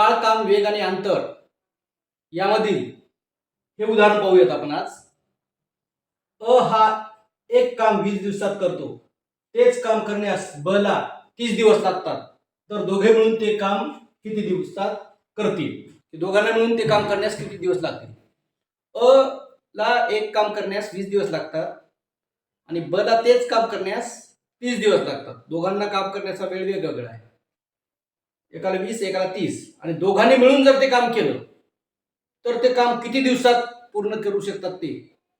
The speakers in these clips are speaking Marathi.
काळ काम वेग आणि अंतर यामधील हे उदाहरण पाहूयात आपण आज. अ हा एक काम वीस दिवसात करतो. तेच काम करण्यास ब ला तीस दिवस लागतात. तर दोघे मिळून ते काम किती दिवसात करतील? दोघांना मिळून ते काम करण्यास किती दिवस लागतील? अ ला एक काम करण्यास वीस दिवस लागतात आणि ब ला तेच काम करण्यास तीस दिवस लागतात. दोघांना काम करण्याचा वेळ वेगवेगळा आहे. एकाला वीस एकाला तीस. आणि दोघांनी मिळून जर ते काम केलं तर ते काम किती दिवसात पूर्ण करू शकतात ते?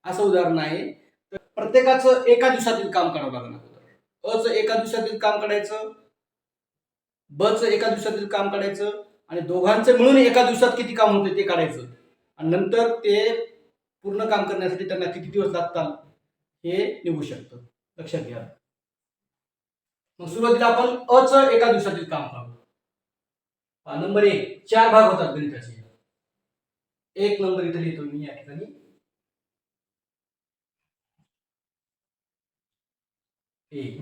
असं उदाहरण आहे. तर प्रत्येकाचं एका दिवसातील काम करावं लागणार अ एका दिवसातील काम करायचं ब एका दिवसातील काम करायचं आणि दोघांचं मिळून एका दिवसात किती काम होते ते काढायचं. आणि नंतर ते पूर्ण काम करण्यासाठी त्यांना किती दिवस लागतात हे निघू शकतं. लक्षात घ्या. मग सुरुवातीला आपण अ एका दिवसातील काम करावं नंबर एक चार भाग होतात गणिताचे. एक नंबर इथे लिहितो मी या ठिकाणी. एक.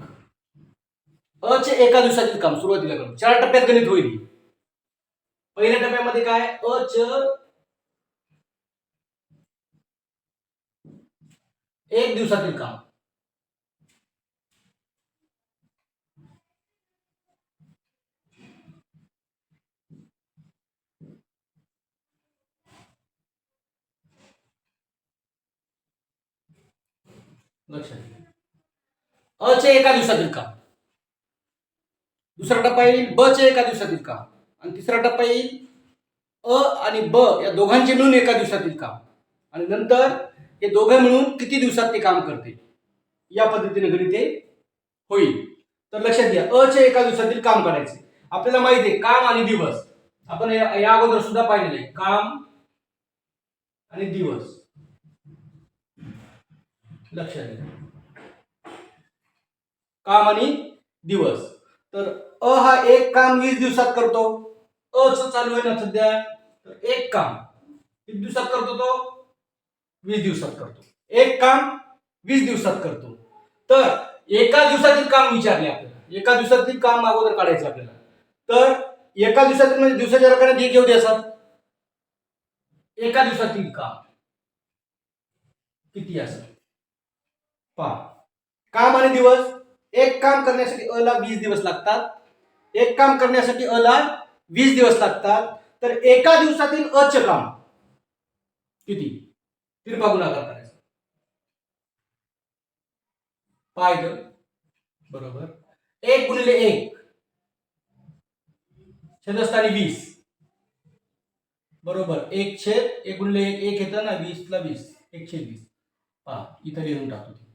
अ चे एका दिवसातील काम सुरुवातीला करू चार टप्प्यात गणित होईल. पहिल्या टप्प्यामध्ये काय? अ च एक दिवसातील काम. लक्षात घ्या. अ चे एका दिवसातील काम दुसरा टप्पा येईल ब चे एका दिवसातील काम आणि तिसरा टप्पा येईल अ आणि ब या दोघांचे मिळून एका दिवसातील काम आणि नंतर हे दोघं मिळून किती दिवसात ते काम करते या पद्धतीने घरी ते होईल. तर लक्षात घ्या अ चे एका दिवसातील काम करायचे. आपल्याला माहिती आहे काम आणि दिवस. आपण या अगोदर सुद्धा पाहिलेले आहे काम आणि दिवस. लक्षात घ्या काम आणि दिवस. तर अ हा एक काम वीस दिवसात करतो. अ च चालू आहे ना सध्या. तर एक काम. किती दिवसात करतो तो? वीस दिवसात करतो. एक काम वीस दिवसात करतो. तर एका दिवसातील काम विचारले आपल्याला. एका दिवसातील काम अगोदर काढायचं आपल्याला. तर एका दिवसातील म्हणजे दिवसाच्या रकाने एक घेऊ असतात? एका दिवसातील काम. किती असत पहा. काम आणि दिवस एक काम करण्यासाठी अ ला वीस दिवस लागतात. एक काम करण्यासाठी अ ला वीस दिवस लागतात. तर एका दिवसातील अ काम किती? तिरपा गुणाकार करायचा. पाहिजे बरोबर. एक गुणिले एक. छेदस्थानी वीस. बरोबर. एक छेद एक गुणिले एक एक येतं ना वीसला वीस. एक छेद वीस. पहा इथं लिहून टाकतो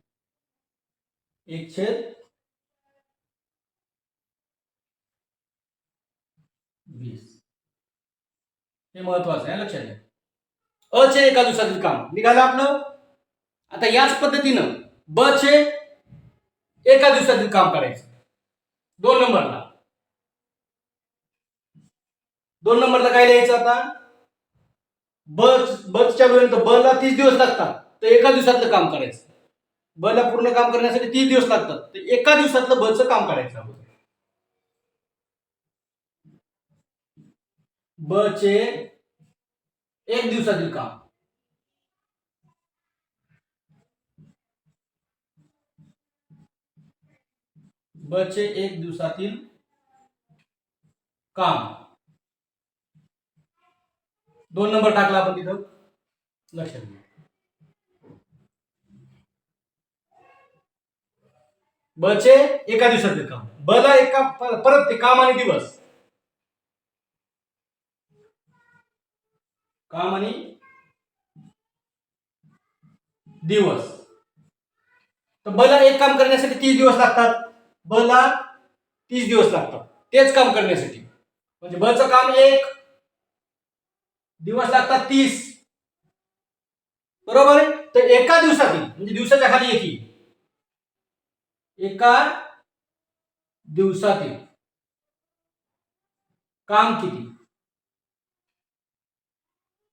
एक छेद. वीस. हे महत्वाचं आहे लक्षात घ्या. अ चे एका दिवसातील काम. निघालं आपलं? आता याच पद्धतीनं ब चे एका दिवसातील काम करायचं. दोन नंबरला. दोन नंबरला काय लिहायचं आता? बस बसच्या वेळेनंतर ब तीस दिवस लागतात. तर एका दिवसातलं काम करायचं. बला पूर्ण काम करण्यासाठी तीस दिवस लागतात. तर एका दिवसातलं ब काम करायचं अगोदर. ब चे एक दिवसातील काम. ब चे एक दिवसातील काम. दोन नंबर टाकला आपण तिथं. लक्षात घ्या. ब चे एका दिवसातील काम. बला एका पर- परत ते काम आणि दिवस. काम आणि दिवस. तर बला एक काम करण्यासाठी तीस दिवस लागतात. बला तीस दिवस लागतात. तेच काम करण्यासाठी. म्हणजे बचं काम एक दिवस लागतात तीस. बरोबर आहे? तर एका दिवसातील म्हणजे दिवसाच्या खाली एक येईल एका दिवसातील काम किती?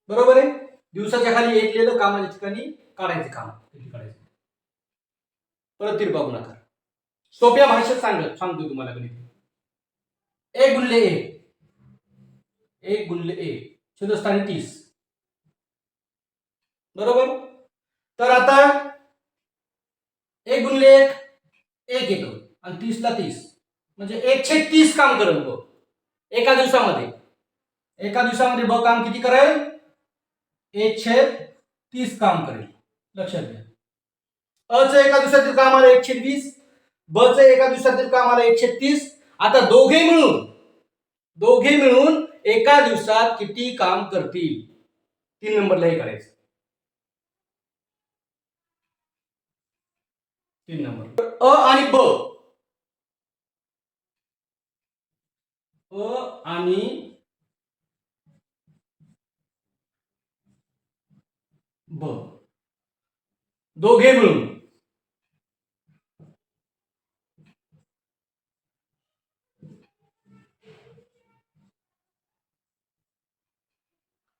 बरोबर आहे? दिवसाच्या खाली एक लिहिलं कामाच्या ठिकाणी काढायचं काम. किती काढायचं? परत तिरपा गुणाकार. सोप्या भाषेत सांग सांगतो तुम्हाला गणित. एक गुणले ए. एक गुणले ए. छेदस्थानी तीस. बरोबर? तर आता एक गुणले एक एक एक आणि तीसला तीस. म्हणजे एकशे तीस काम करेल ब एका दिवसामध्ये. एका दिवसामध्ये ब काम किती करेल? एकशे तीस काम करेल. लक्षात घ्या. अ एका दिवसातील काम आलं एकशे वीस. ब चं एका दिवसातील काम आलं एकशे तीस. आता दोघे मिळून दोघे मिळून एका दिवसात किती काम करतील? तीन नंबरला हे करायचं. तीन नंबर. अ आणि ब. अ आणि ब. दोघे मिळून.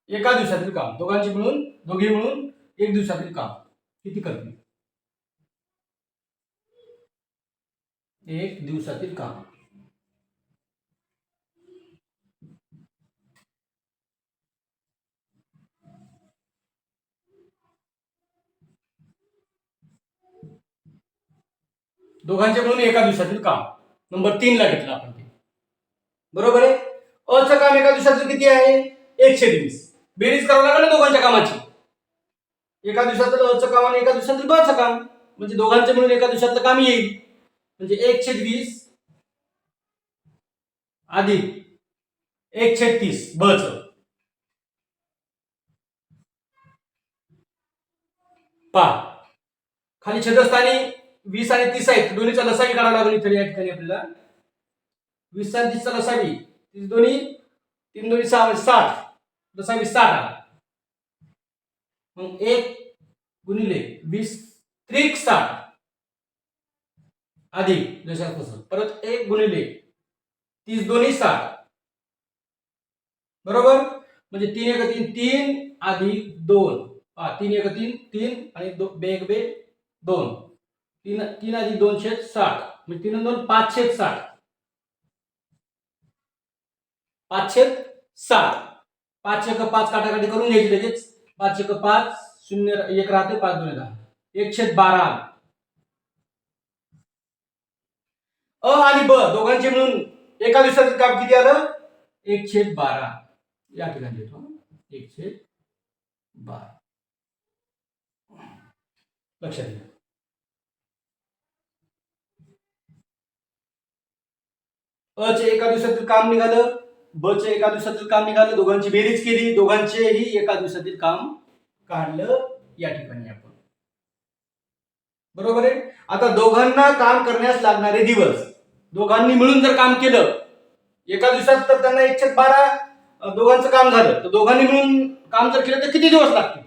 एका दिवसातील काम. दोघांचे मिळून दोघे मिळून एक दिवसातील काम. किती करतील? एक दिवसातील काम. दोघांचे मिळून एका दिवसातील काम. नंबर तीन ला घेतलं आपण ते. बरोबर आहे? अ काम एका दिवसाचं किती आहे? एकशे वीस बेरीज करावं लागेल ना दोघांच्या कामाची. एका दिवसातलं अ चं काम आणि एका दिवसातील ब काम. म्हणजे दोघांच्या मिळून एका दिवसातलं काम येईल. म्हणजे एकशे वीस अधिक एकशे तीस. ब पा खाली छेदस्थानी वीस आणि तीस आहेत. दोन्हीचा लसावी काढावा लागेल इथे या ठिकाणी आपल्याला. वीस आणि तीसचा लसावी तीस दोन्ही तीन दोन्ही सहा म्हणजे साठ. लसावी साठ आला मग एक गुणिले वीस त्रिक साठ. अधिक दशांशपासून परत एक गुणिले. तीस दोन्ही साठ. बरोबर? म्हणजे तीन एक तीन तीन अधिक दोन. हा तीन एक तीन तीन आणि दो बे एक बे दोन. तीन तीन अधिक दोनशे साठ. म्हणजे तीन दोन पाचशे साठ. पाचशे साठ. पाच एक पाच काटाकाटी करून घ्यायची लगेच. पाच एक पाच शून्य एक राहते पाच दोन दहा. एकशे बारा. अ आणि ब दोघांचे मिळून एका दिवसाचं काम किती आलं? एकशे बारा. या ठिकाणी लिहितो एकशे बारा. लक्षात घ्या. अ चे एका दिवसातील काम निघालं ब चे एका दिवसातील काम निघालं दोघांची बेरीज केली दोघांचेही एका दिवसातील काम काढलं. या ठिकाणी आपण. बरोबर आहे? आता दोघांना काम करण्यास लागणारे दिवस. दोघांनी मिळून जर काम केलं एका दिवसात तर त्यांना एकशे बारा दोघांचं काम झालं. तर दोघांनी मिळून काम जर केलं तर किती दिवस लागतील?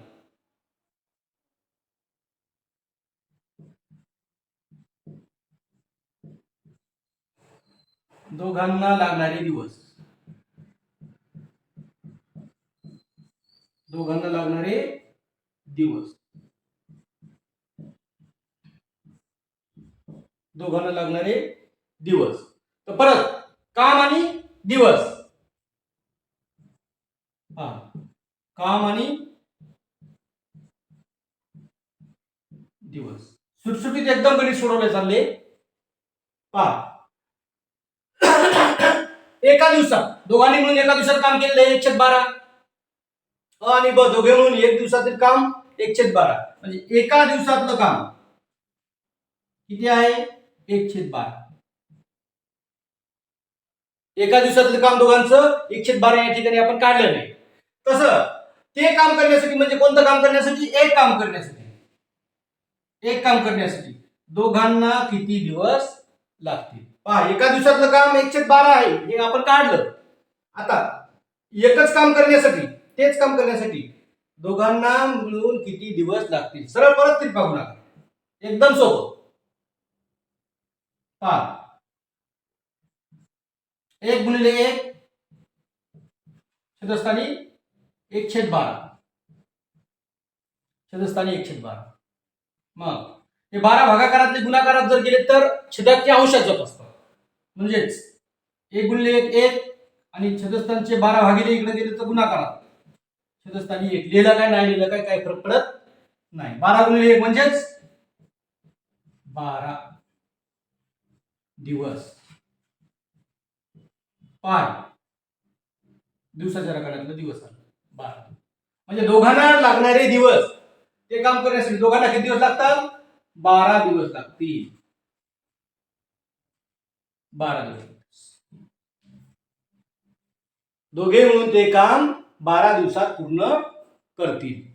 दोघांना लागणारे दिवस. दोघांना लागणारे दिवस. दोघांना लागणारे दिवस. तर परत, काम आणि दिवस. हा. काम आणि दिवस. सुटसुटीत एकदम गणित सोडवले चालले. पहा. एका दिवसात, दोघांनी एका दिवसात काम केलेलं आहे एकशे बारा. अ आणि ब दोघे एक दिवसातील काम एकशे बारा. म्हणजे एका दिवसातलं काम किती आहे? एकशे बारा. एका दिवसातलं काम दोघांचं इच्छित बारा या ठिकाणी आपण काढलं नाही. तसं ते काम करण्यासाठी म्हणजे कोणतं काम करण्यासाठी? एक काम करण्यासाठी. एक काम करण्यासाठी. दोघांना किती दिवस लागतील? पहा एका दिवसातलं काम एकशे बारा आहे हे आपण काढलं. आता एकच काम करण्यासाठी तेच काम करण्यासाठी दोघांना मिळून किती दिवस लागतील? सरळ परत तरी पाहू नका. एकदम सोपं. पहा एक गुणिले एक. छेदस्थानी एकशे बारा. छेदस्थानी एकशे बारा. मग हे बारा भागाकारातले गुणाकारात जर गेले तर छेदाचे अंशात जात असतात म्हणजेच एक गुणिले एक एक आणि छदस्थानचे बारा भागिले इकडे गेले तर गुणाकारात. छेदस्थानी एक. लिहिलं काय नाही लिहिलं काय काय फरक पडत नाही. बारा गुणिले एक म्हणजेच बारा दिवस. पार. दिवसाच्या रकाड्यातलं दिवस आलं. बारा. म्हणजे दोघांना लागणारे दिवस. ते काम करण्यासाठी दोघांना किती दिवस लागतात? बारा दिवस लागतील. बारा दिवस. दोघे मिळून ते काम बारा दिवसात पूर्ण करतील.